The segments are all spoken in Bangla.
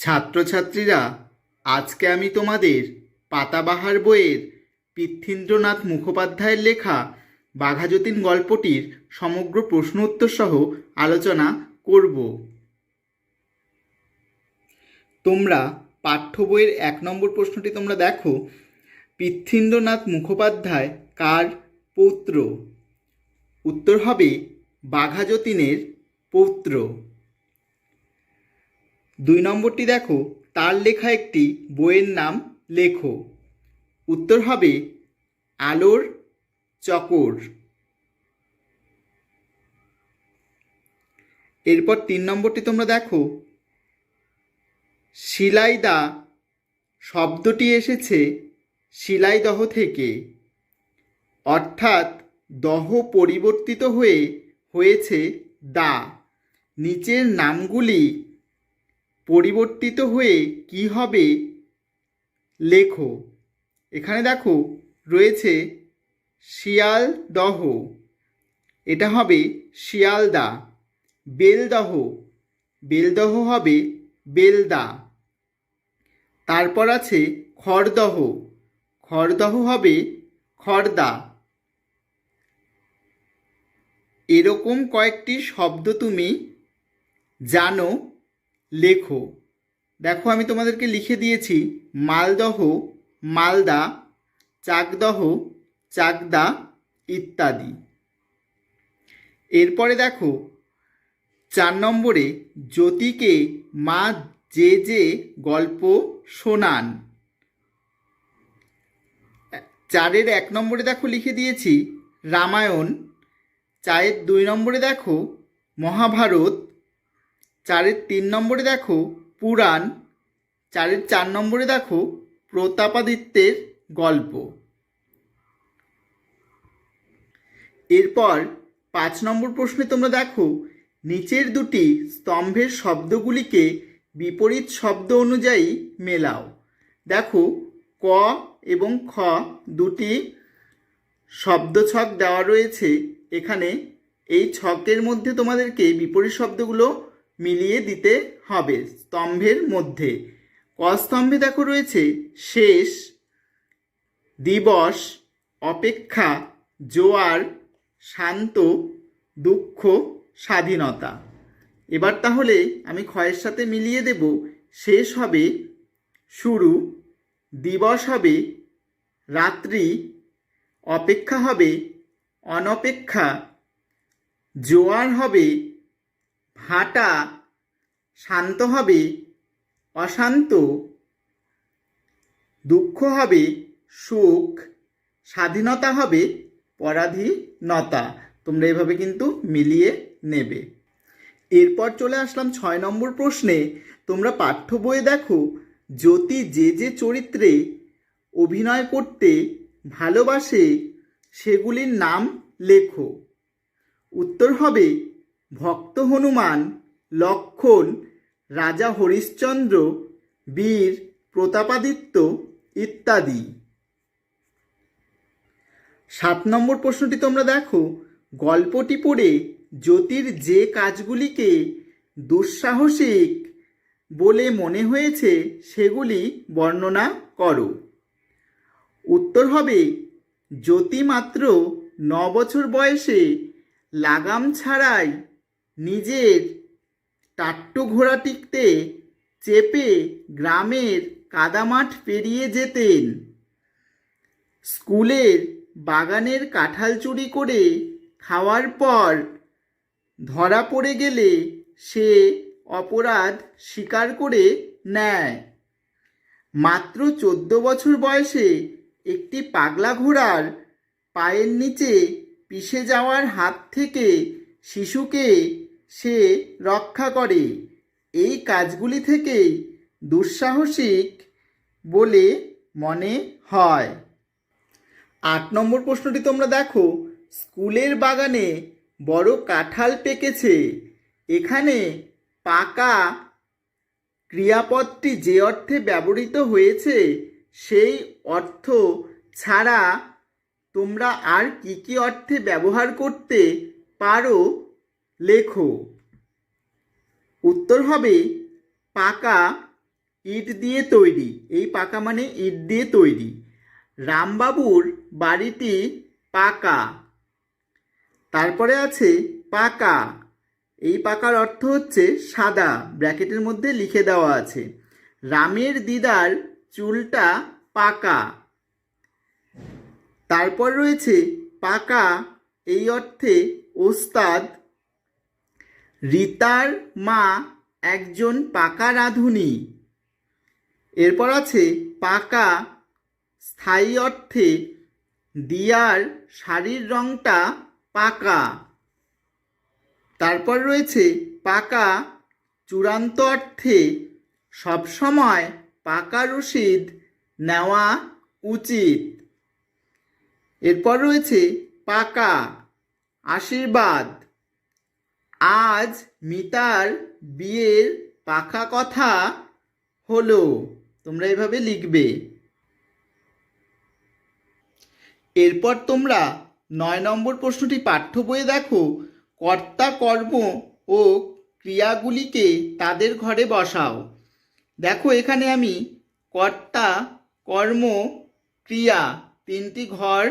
ছাত্রছাত্রীরা, আজকে আমি তোমাদের পাতাবাহার বইয়ের পৃথ্বীন্দ্রনাথ মুখোপাধ্যায়ের লেখা বাঘাযতীন গল্পটির সমগ্র প্রশ্ন উত্তর সহ আলোচনা করব। তোমরা পাঠ্য বইয়ের এক নম্বর প্রশ্নটি তোমরা দেখো। পৃথ্বীন্দ্রনাথ মুখোপাধ্যায় কার পৌত্র? উত্তর হবে বাঘাযতীনের পৌত্র। দুই নম্বরটি দেখো, তার লেখা একটি বইয়ের নাম লেখো। উত্তর হবে আলোর চকর। এরপর তিন নম্বরটি তোমরা দেখো শিলাইদা শব্দটি এসেছে শিলাইদহ থেকে। অর্থাৎ দহ পরিবর্তিত হয়ে, হয়েছে দা। নিচের নামগুলি পরিবর্তিত হয়ে কি হবে? লেখো। এখানে দেখো, রয়েছে শিয়ালদহ এটা হবে শিয়ালদা বেলদহ বেলদহ হবে বেলদা তারপর আছে খড়দহ খড়দহ হবে খড়দা এরকম কয়েকটি শব্দ তুমি জানো লেখো। দেখো, আমি তোমাদেরকে লিখে দিয়েছি, মালদহ, মালদা, চাকদহ, চাকদা ইত্যাদি। এরপরে দেখো, চার নম্বরে, জ্যোতিকে মা যে যে গল্প শোনান। চারের এক নম্বরে দেখো, লিখে দিয়েছি, রামায়ণ। চারের দুই নম্বরে দেখো, মহাভারত। চারের তিন নম্বরে দেখো পুরাণ, চারের চার নম্বরে দেখো প্রতাপাদিত্যের গল্প। এরপর পাঁচ নম্বর প্রশ্নে তোমরা দেখো নিচের দুটি স্তম্ভের শব্দগুলিকে বিপরীত শব্দ অনুযায়ী মেলাও। দেখো ক এবং খ দুটি শব্দ ছক দেওয়া রয়েছে। এখানে এই ছকের মধ্যে তোমাদেরকে বিপরীত শব্দগুলো মিলিয়ে দিতে হবে স্তম্ভের মধ্যে। ক স্তম্ভে দেখো রয়েছে শেষ, দিবস, অপেক্ষা, জোয়ার, শান্ত, দুঃখ, স্বাধীনতা। এবার তাহলে আমি ক্ষয়ের সাথে মিলিয়ে দেব। শেষ হবে শুরু, দিবস হবে রাত্রি, অপেক্ষা হবে অনপেক্ষা, জোয়ার হবে ভাটা শান্ত হবে, অশান্ত। দুঃখ হবে, সুখ। স্বাধীনতা হবে, পরাধীনতা। তোমরা এভাবে কিন্তু মিলিয়ে নেবে। এরপর চলে আসলাম ছয় নম্বর প্রশ্নে। তোমরা পাঠ্য বইয়ে দেখো, জ্যোতি যে যে চরিত্রে অভিনয় করতে ভালোবাসে, সেগুলির নাম লেখো। উত্তর হবে ভক্ত হনুমান, লক্ষণ, রাজা হরিশ্চন্দ্র, বীর, প্রতাপাদিত্য ইত্যাদি। সাত নম্বর প্রশ্নটি তোমরা দেখো। গল্পটি পড়ে জ্যোতির যে কাজগুলিকে দুঃসাহসিক বলে মনে হয়েছে, সেগুলি বর্ণনা করো। উত্তর হবে, জ্যোতি মাত্র ন বছর বয়সে লাগাম ছাড়াই নিজের টাট্টু ঘোড়াটিতে চেপে গ্রামের কাদামাঠ পেরিয়ে যেতেন। স্কুলের বাগানের কাঁঠাল চুরি করে খাওয়ার পর ধরা পড়ে গেলে সে অপরাধ স্বীকার করে নেয়। মাত্র চোদ্দ বছর বয়সে একটি পাগলা ঘোড়ার পায়ের নিচে পিষে যাওয়ার হাত থেকে শিশুকে সে রক্ষা করে। এই কাজগুলি থেকেই দুঃসাহসিক বলে মনে হয়। আট নম্বর প্রশ্নটি তোমরা দেখো। স্কুলের বাগানে বড় কাঁঠাল পেকেছে। এখানে পাকা ক্রিয়াপদটি যে অর্থে ব্যবহৃত হয়েছে, সেই অর্থ ছাড়া তোমরা আর কি কি অর্থে ব্যবহার করতে পারো লেখো। উত্তর হবে পাকা ইট দিয়ে তৈরি। এই পাকা মানে ইট দিয়ে তৈরি। রামবাবুর বাড়িটি পাকা। তারপরে আছে পাকা। এই পাকার অর্থ হচ্ছে সাদা। ব্র্যাকেটের মধ্যে লিখে দেওয়া আছে, রামের দিদার চুলটা পাকা। তারপর রয়েছে পাকা, এই অর্থে ওস্তাদ রীতার মা একজন পাকা রাঁধুনি। এরপর আছে পাকা স্থায়ী অর্থে দিয়ার শাড়ির রংটা পাকা। তারপর রয়েছে পাকা চূড়ান্ত অর্থে সবসময় পাকা রসিদ নেওয়া উচিত। এরপর রয়েছে পাকা আশীর্বাদ। আজ মিতার বিয়ের পাকা কথা হলো। তোমরা এভাবে লিখবে। এরপর তোমরা নয় নম্বর প্রশ্নটি পাঠ্য বইয়ে দেখো। কর্তা, কর্ম ও ক্রিয়াগুলিকে তাদের ঘরে বসাও। দেখো এখানে আমি কর্তা, কর্ম, ক্রিয়া তিনটি ঘর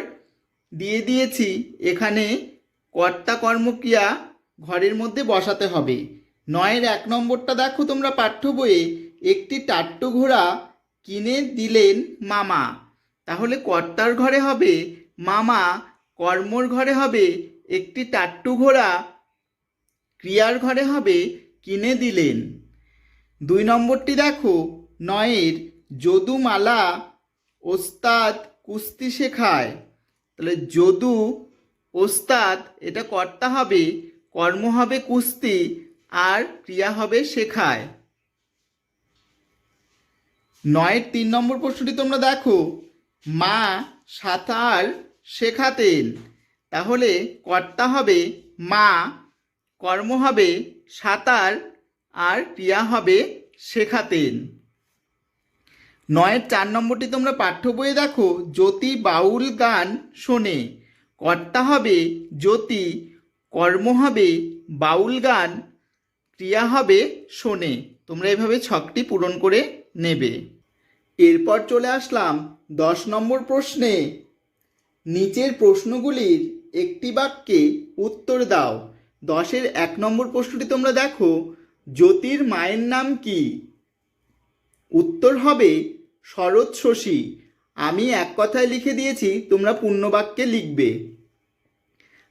দিয়ে দিয়েছি। এখানে কর্তা, কর্ম, ক্রিয়া ঘরের মধ্যে বসাতে হবে। নয়ের এক নম্বরটা দেখো তোমরা পাঠ্য বইয়ে। একটি টাট্টু ঘোড়া কিনে দিলেন মামা। তাহলে কর্তার ঘরে হবে মামা, কর্মর ঘরে হবে একটি টাট্টু ঘোড়া, ক্রিয়ার ঘরে হবে কিনে দিলেন। দুই নম্বরটি দেখো, নয়ের যদুমালা ওস্তাদ কুস্তি শেখায়। তাহলে যদু ওস্তাদ, এটা কর্তা হবে কর্ম হবে কুস্তি, আর ক্রিয়া হবে শেখায়। নয়ের তিন নম্বর প্রশ্নটি তোমরা দেখো। মা সাঁতার শেখাতেন। তাহলে কর্তা হবে মা, কর্ম হবে সাঁতার, আর ক্রিয়া হবে শেখাতেন। নয়ের চার নম্বরটি তোমরা পাঠ্য বইয়ে দেখো। জ্যোতি বাউল গান শোনে। কর্তা হবে জ্যোতি কর্ম হবে, বাউল গান, ক্রিয়া হবে শোনে। তোমরা এভাবে ছকটি পূরণ করে নেবে। এরপর চলে আসলাম দশ নম্বর প্রশ্নে। নিচের প্রশ্নগুলির একটি বাক্যে উত্তর দাও। দশের এক নম্বর প্রশ্নটি তোমরা দেখো, জ্যোতির মায়ের নাম কি? উত্তর হবে, শরৎ শশী। আমি এক কথায় লিখে দিয়েছি, তোমরা পূর্ণবাক্যে লিখবে।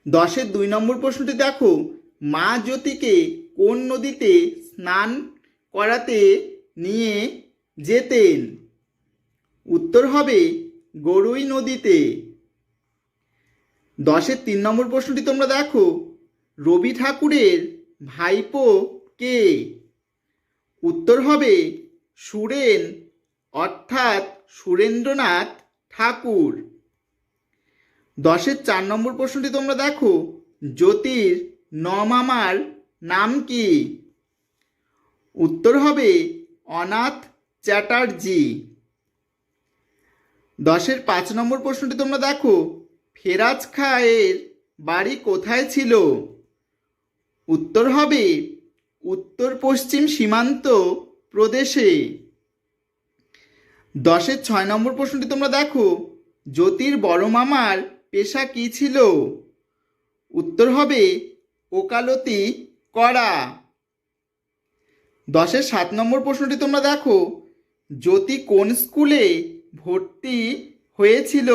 দশের দুই নম্বর প্রশ্নটি দেখো। মা জ্যোতিকে কোন নদীতে স্নান করাতে নিয়ে যেতেন? উত্তর হবে গরুই নদীতে। দশের তিন নম্বর প্রশ্নটি তোমরা দেখো। রবি ঠাকুরের ভাইপো কে? উত্তর হবে সুরেন, অর্থাৎ সুরেন্দ্রনাথ ঠাকুর। দশের চার নম্বর প্রশ্নটি তোমরা দেখো। জ্যোতির নমামার নাম কি? উত্তর হবে অনাথ চ্যাটার্জি। দশের পাঁচ নম্বর প্রশ্নটি তোমরা দেখো। ফেরাজ খায়ের বাড়ি কোথায় ছিল? উত্তর হবে উত্তর পশ্চিম সীমান্ত প্রদেশে। দশের ছয় নম্বর প্রশ্নটি তোমরা দেখো। জ্যোতির বড় মামার পেশা কি ছিল? উত্তর হবে, ওকালতি করা। দশের সাত নম্বর প্রশ্নটি তোমরা দেখো। জ্যোতি কোন স্কুলে ভর্তি হয়েছিল?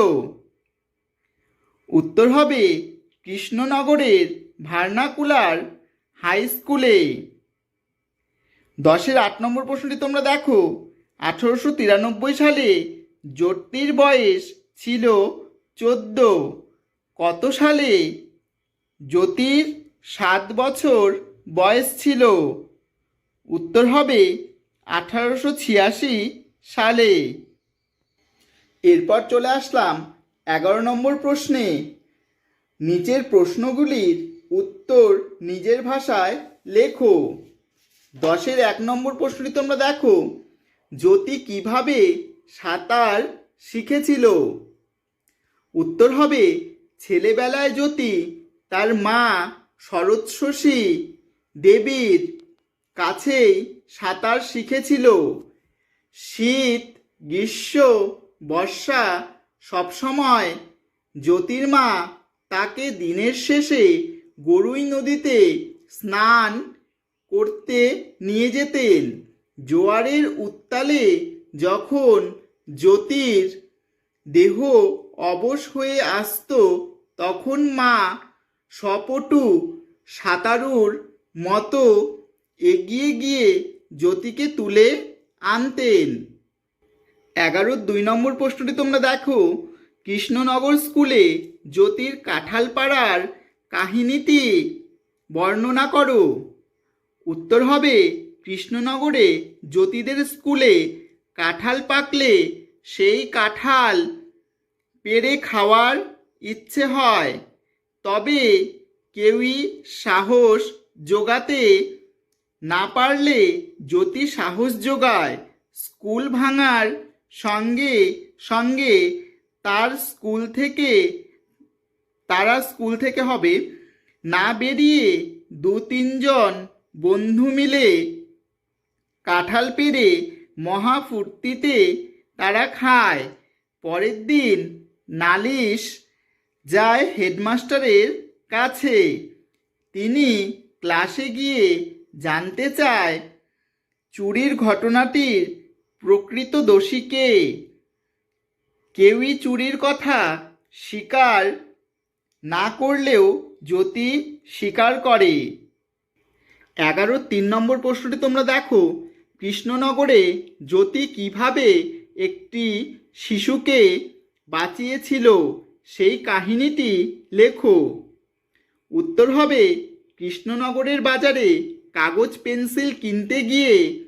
উত্তর হবে, কৃষ্ণনগরের ভার্নাকুলার হাই স্কুলে। দশের আট নম্বর প্রশ্নটি তোমরা দেখো। আঠেরোশো তিরানব্বই সালে জ্যোতির বয়স ছিল চোদ্দ। কত সালে জ্যোতির সাত বছর বয়স ছিল? উত্তর হবে আঠারোশো ছিয়াশি সালে। এরপর চলে আসলাম এগারো নম্বর প্রশ্নে। নিচের প্রশ্নগুলির উত্তর নিজের ভাষায় লেখো। দশের এক নম্বর প্রশ্নটি তোমরা দেখো। জ্যোতি কীভাবে সাঁতার শিখেছিল? উত্তর হবে, ছেলেবেলায় জ্যোতি, তার মা শরৎশশী দেবীর কাছেই সাঁতার শিখেছিল। শীত, গ্রীষ্ম, বর্ষা সবসময় জ্যোতির মা তাকে দিনের শেষে গরুই নদীতে স্নান করতে নিয়ে যেতেন। জোয়ারের উত্তালে যখন জ্যোতির দেহ অবশ হয়ে আসতো, তখন মা সপটু সাঁতারুর মতো এগিয়ে গিয়ে জ্যোতিকে তুলে আনতেন। এগারোর দুই নম্বর প্রশ্নটি তোমরা দেখো। কৃষ্ণনগর স্কুলে জ্যোতির কাঁঠালপাড়ার কাহিনীটি বর্ণনা করো। উত্তর হবে, কৃষ্ণনগরে জ্যোতিদের স্কুলে কাঁঠাল পাকলে সেই কাঁঠাল পেড়ে খাওয়ার ইচ্ছে হয়, তবে কেউই সাহস জোগাতে না পারলে জ্যোতি সাহস জোগায়। স্কুল ভাঙার সঙ্গে সঙ্গে তার স্কুল থেকে, তারা স্কুল থেকে হবে। না বেরিয়ে দু তিনজন বন্ধু মিলে কাঁঠাল পেড়ে মহা ফুর্তিতে তারা খায়। পরের দিন নালিশ যায় হেডমাস্টারের কাছে। তিনি ক্লাসে গিয়ে জানতে চায়, চুরির ঘটনাটির প্রকৃত দোষী কে? কেউই চুরির কথা স্বীকার না করলেও জ্যোতি স্বীকার করে। এগারো তিন নম্বর প্রশ্নটি তোমরা দেখো। কৃষ্ণনগরে জ্যোতি কীভাবে একটি শিশুকে বাঁচিয়েছিল সেই কাহিনীটি লেখো। উত্তর হবে, কৃষ্ণনগরের বাজারে কাগজ পেন্সিল কিনতে গিয়ে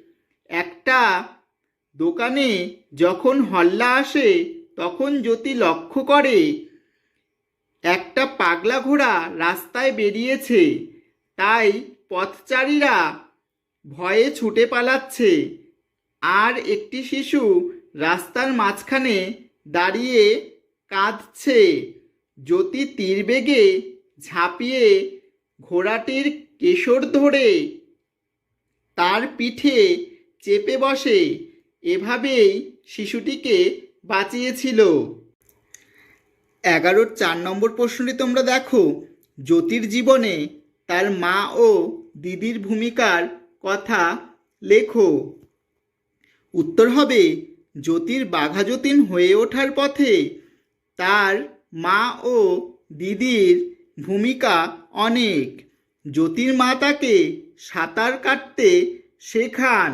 একটা দোকানে যখন হল্লা আসে, তখন জ্যোতি লক্ষ্য করে, একটা পাগলা ঘোড়া রাস্তায় বেরিয়েছে। তাই পথচারীরা ভয়ে ছুটে পালাচ্ছে। আর একটি শিশু রাস্তার মাঝখানে দাঁড়িয়ে কাঁদছে। জ্যোতি তীরবেগে ঝাঁপিয়ে ঘোড়াটির কেশর ধরে। তার পিঠে চেপে বসে, এভাবেই শিশুটিকে বাঁচিয়েছিল। এগারোর চার নম্বর প্রশ্নটি তোমরা দেখো। জ্যোতির জীবনে তার মা ও দিদির ভূমিকার কথা লেখো। উত্তর হবে জ্যোতির বাঘাযতীন হয়ে ওঠার পথে তার মা ও দিদির ভূমিকা অনেক। জ্যোতির মা তাকে সাঁতার কাটতে শেখান।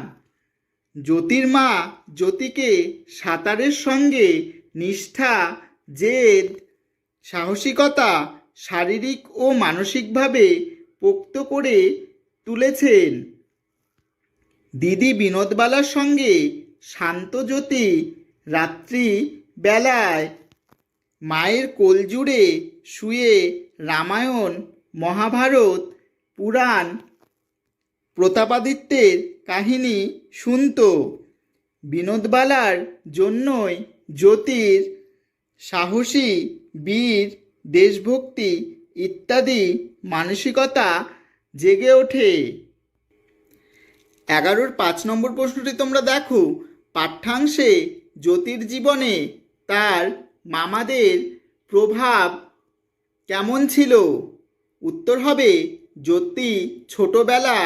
জ্যোতির মা জ্যোতিকে সাঁতারের সঙ্গে নিষ্ঠা, জেদ, সাহসিকতা, শারীরিক ও মানসিকভাবে পোক্ত করে তুলেছেন। দিদি বিনোদবালার সঙ্গে শান্তজ্যোতি রাত্রি বেলায় মায়ের কোল জুড়ে শুয়ে রামায়ণ, মহাভারত, পুরাণ, প্রতাপাদিত্যের কাহিনী শুনত। বিনোদবালার জন্যই জ্যোতির সাহসী, বীর, দেশভক্তি ইত্যাদি মানসিকতা জেগে ওঠে। এগারোর পাঁচ নম্বর প্রশ্নটি তোমরা দেখো। পাঠ্যাংশে জ্যোতির জীবনে তার মামাদের প্রভাব কেমন ছিল? উত্তর হবে, জ্যোতি ছোটবেলা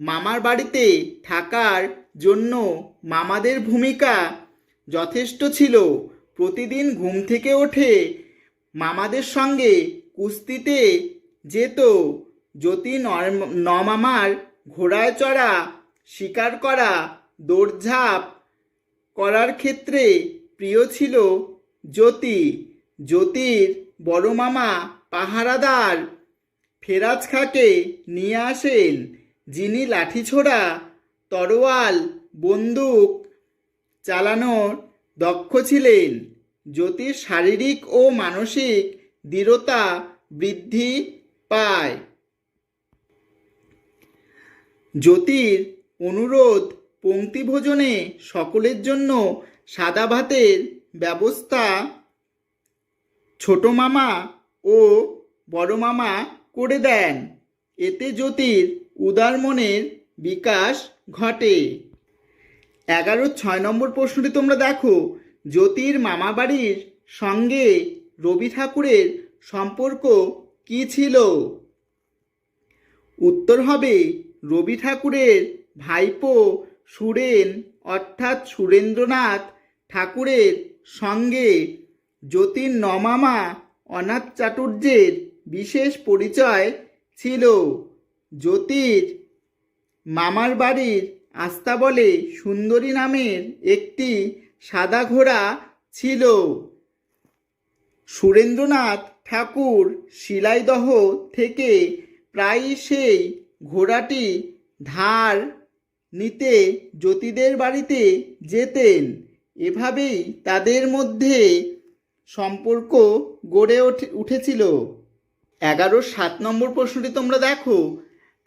মামার বাড়িতে থাকার জন্য মামাদের ভূমিকা যথেষ্ট ছিল। প্রতিদিন ঘুম থেকে ওঠে মামাদের সঙ্গে কুস্তিতে যেত। জ্যোতি নমামার ঘোড়ায় চড়া, শিকার করা, দৌড়ঝাঁপ করার ক্ষেত্রে প্রিয় ছিল জ্যোতি। জ্যোতির বড় মামা পাহারাদার ফেরাজ খাকে নিয়ে আসেন, যিনি লাঠিছোড়া, তরোয়াল, বন্দুক চালানোর দক্ষ ছিলেন। জ্যোতির শারীরিক ও মানসিক দৃঢ়তা বৃদ্ধি পায়। জ্যোতির অনুরোধ পংক্তি ভোজনে সকলের জন্য সাদা ভাতের ব্যবস্থা। ছোট মামা ও বড় মামা করে দেন। এতে জ্যোতির উদার মনের বিকাশ ঘটে। এগারো, ছয় নম্বর প্রশ্নটি তোমরা দেখো। জ্যোতির মামা বাড়ির সঙ্গে রবি ঠাকুরের সম্পর্ক কি ছিল? উত্তর হবে, রবি ঠাকুরের ভাইপো সুরেন, অর্থাৎ সুরেন্দ্রনাথ ঠাকুরের সঙ্গে জ্যোতির নমামা অনাথ চাটুর্যের বিশেষ পরিচয় ছিল। জ্যোতির মামার বাড়ির আস্তাবলে সুন্দরী নামের একটি সাদা ঘোড়া ছিল। সুরেন্দ্রনাথ ঠাকুর শিলাইদহ থেকে প্রায়ই সেই ঘোড়াটি ধার নিতে জ্যোতিদের বাড়িতে যেতেন। এভাবেই তাদের মধ্যে সম্পর্ক গড়ে উঠেছিল। এগারো সাত নম্বর প্রশ্নটি তোমরা দেখো।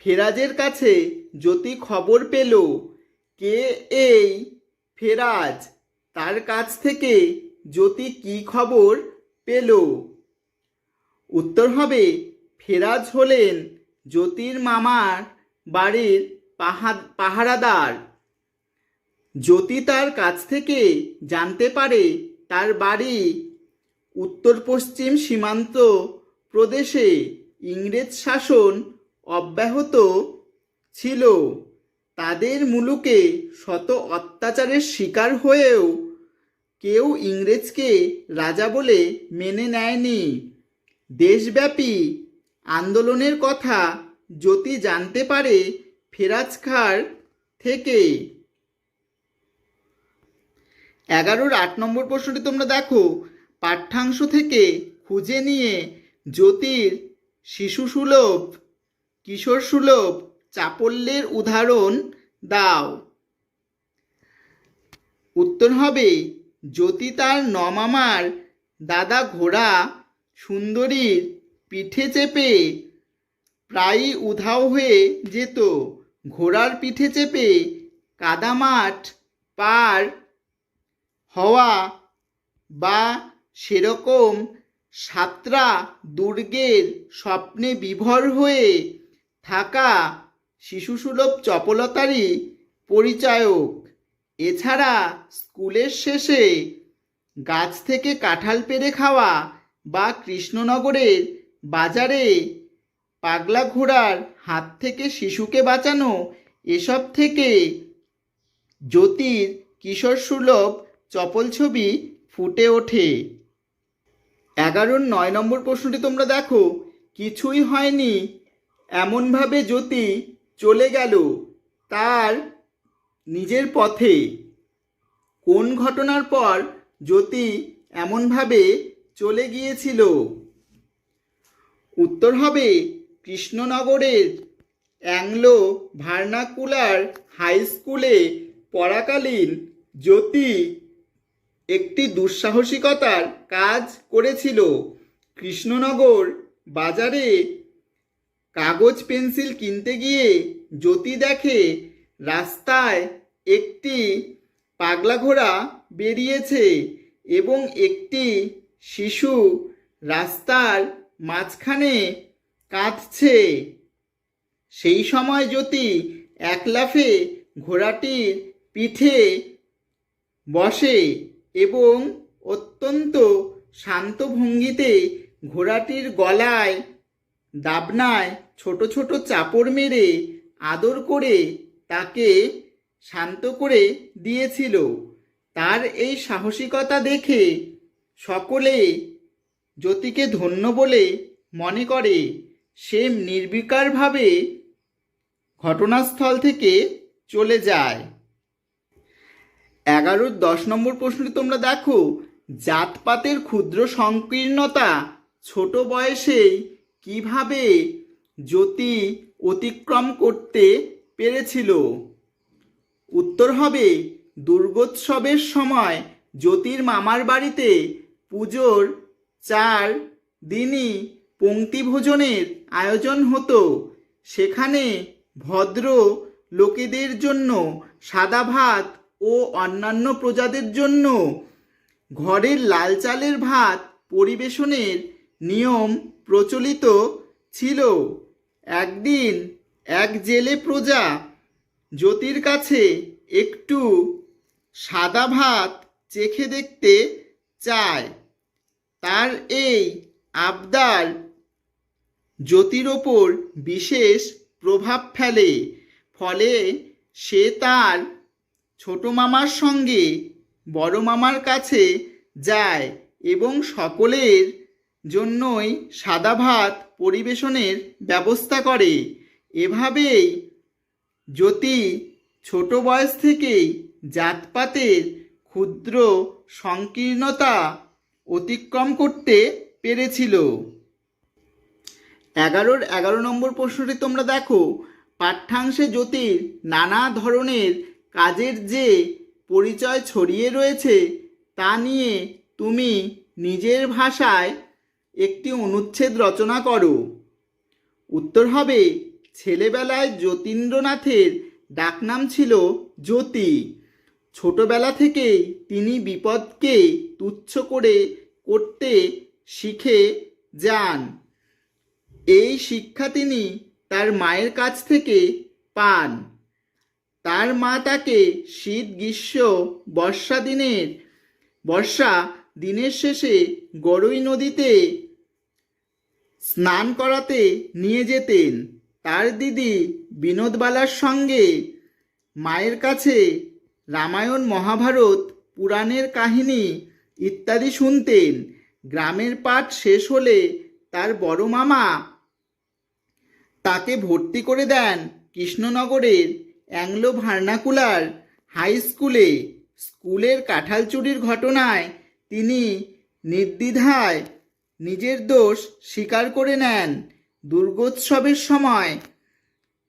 ফেরাজের কাছে জ্যোতি খবর পেল, কে এই ফেরাজ? তার কাছ থেকে জ্যোতি কি খবর পেল? উত্তর হবে, ফেরাজ হলেন জ্যোতির মামার বাড়ির পাহারাদার। জ্যোতি তার কাছ থেকে জানতে পারে, তার বাড়ি উত্তর পশ্চিম সীমান্ত প্রদেশে ইংরেজ শাসন অব্যাহত ছিল, তাদের মুলুকে শত অত্যাচারের শিকার হয়েও কেউ ইংরেজকে রাজা বলে মেনে নেয়নি। দেশব্যাপী আন্দোলনের কথা জ্যোতি জানতে পারে ফেরাজ খার থেকে এগারোর আট নম্বর প্রশ্নটি তোমরা দেখো। পাঠ্যাংশ থেকে খুঁজে নিয়ে জ্যোতির শিশু সুলভ, কিশোর সুলভ, চাপল্যের উদাহরণ দাও। উত্তর হবে, জ্যোতি তার নমামার দাদা ঘোড়া সুন্দরীর পিঠে চেপে প্রায়ই উধাও হয়ে যেত। ঘোড়ার পিঠে চেপে কাদামাঠ পার হওয়া বা সেরকম সাতরা দুর্গের স্বপ্নে বিভোর হয়ে থাকা শিশুসুলভ চপলতারই পরিচায়ক। এছাড়া স্কুলের শেষে গাছ থেকে কাঁঠাল পেড়ে খাওয়া বা কৃষ্ণনগরের বাজারে পাগলা ঘোড়ার হাত থেকে শিশুকে বাঁচানো, এসব থেকে জ্যোতির কিশোর সুলভ চপল ছবি ফুটে ওঠে। এগারোর নয় নম্বর প্রশ্নটি তোমরা দেখো। কিছুই হয়নি। এমনভাবে জ্যোতি চলে গেল তার নিজের পথে। কোন ঘটনার পর জ্যোতি এমনভাবে চলে গিয়েছিল? উত্তর হবে কৃষ্ণনগরের অ্যাংলো ভার্নাকুলার হাই স্কুলে পড়াকালীন জ্যোতি একটি দুঃসাহসিকতার কাজ করেছিল। কৃষ্ণনগর বাজারে কাগজ পেন্সিল কিনতে গিয়ে জ্যোতি দেখে রাস্তায় একটি পাগলা ঘোড়া বেরিয়েছে এবং একটি শিশু রাস্তার মাঝখানে কাঁদছে। সেই সময় জ্যোতি এক লাফে ঘোড়াটির পিঠে বসে এবং অত্যন্ত শান্ত ভঙ্গিতে ঘোড়াটির গলায়, দাবনায় ছোট ছোট চাপড় মেরে আদর করে তাকে শান্ত করে দিয়েছিল। তার এই সাহসিকতা দেখে সকলে জ্যোতিকে ধন্য বলে মনে করে। সে নির্বিকারভাবে ঘটনাস্থল থেকে চলে যায়। এগারো দশ নম্বর প্রশ্নটি তোমরা দেখো। জাতপাতের ক্ষুদ্র সংকীর্ণতা ছোট বয়সেই কীভাবে জ্যোতি অতিক্রম করতে পেরেছিল? উত্তর হবে, দুর্গোৎসবের সময় জ্যোতির মামার বাড়িতে পুজোর চার দিনই পংক্তি ভোজনের আয়োজন হতো। সেখানে ভদ্র লোকেদের জন্য সাদা ভাত ও অন্যান্য প্রজাদের জন্য ঘরের লাল চালের ভাত পরিবেশনের নিয়ম প্রচলিত ছিল। একদিন এক জেলে প্রজা জ্যোতির কাছে একটু সাদা ভাত চেখে দেখতে চায়। তার এই আবদার জ্যোতির ওপর বিশেষ প্রভাব ফেলে, ফলে সে তার ছোট মামার সঙ্গে বড় মামার কাছে যায় এবং সকলের জন্যই সাদা ভাত পরিবেশনের ব্যবস্থা করে। এভাবেই জ্যোতি ছোট বয়স থেকেই জাতপাতের ক্ষুদ্র সংকীর্ণতা অতিক্রম করতে পেরেছিল। এগারোর এগারো নম্বর প্রশ্নটি তোমরা দেখো। পাঠ্যাংশে জ্যোতির নানা ধরনের কাজের যে পরিচয় ছড়িয়ে রয়েছে, তা নিয়ে তুমি নিজের ভাষায় একটি অনুচ্ছেদ রচনা করো। উত্তর হবে, ছেলেবেলায় যতীন্দ্রনাথের ডাকনাম ছিল জ্যোতি। ছোটবেলা থেকেই তিনি বিপদকে তুচ্ছ করে করতে শিখে যান। এই শিক্ষা তিনি তার মায়ের কাছ থেকে পান। তার মা তাকে শীত, গ্রীষ্ম, বর্ষা দিনের বর্ষা দিনের শেষে গড়ই নদীতে স্নান করাতে নিয়ে যেতেন। তার দিদি বিনোদবালার সঙ্গে মায়ের কাছে রামায়ণ, মহাভারত, পুরাণের কাহিনী ইত্যাদি শুনতেন। গ্রামের পাঠ শেষ হলে তার বড় মামা। তাকে ভর্তি করে দেন কৃষ্ণনগরের অ্যাংলো ভার্নাকুলার হাই স্কুলে। স্কুলের কাঁঠাল চুরির ঘটনায় তিনি নির্দ্বিধায় নিজের দোষ স্বীকার করে নেন দুর্গোৎসবের সময়।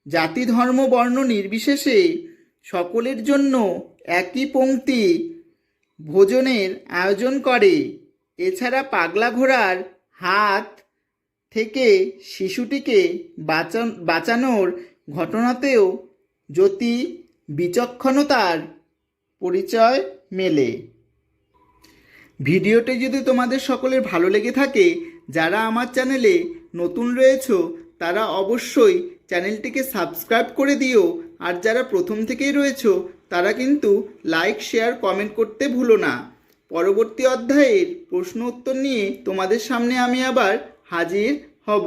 জাতি, ধর্ম, বর্ণ নির্বিশেষে সকলের জন্য একই পংক্তি ভোজনের আয়োজন করে। এছাড়া পাগলা ঘোড়ার হাত থেকে শিশুটিকে বাঁচান, বাঁচানোর ঘটনাতেও জ্যোতি বিচক্ষণতার পরিচয় মেলে। ভিডিওটি যদি তোমাদের সকলের ভালো লেগে থাকে, যারা আমার চ্যানেলে নতুন রয়েছো, তারা অবশ্যই চ্যানেলটিকে সাবস্ক্রাইব করে দিও। আর যারা প্রথম থেকেই রয়েছো, তারা কিন্তু লাইক, শেয়ার, কমেন্ট করতে ভুলো না। পরবর্তী অধ্যায়ের প্রশ্ন উত্তর নিয়ে তোমাদের সামনে আমি আবার হাজির হব।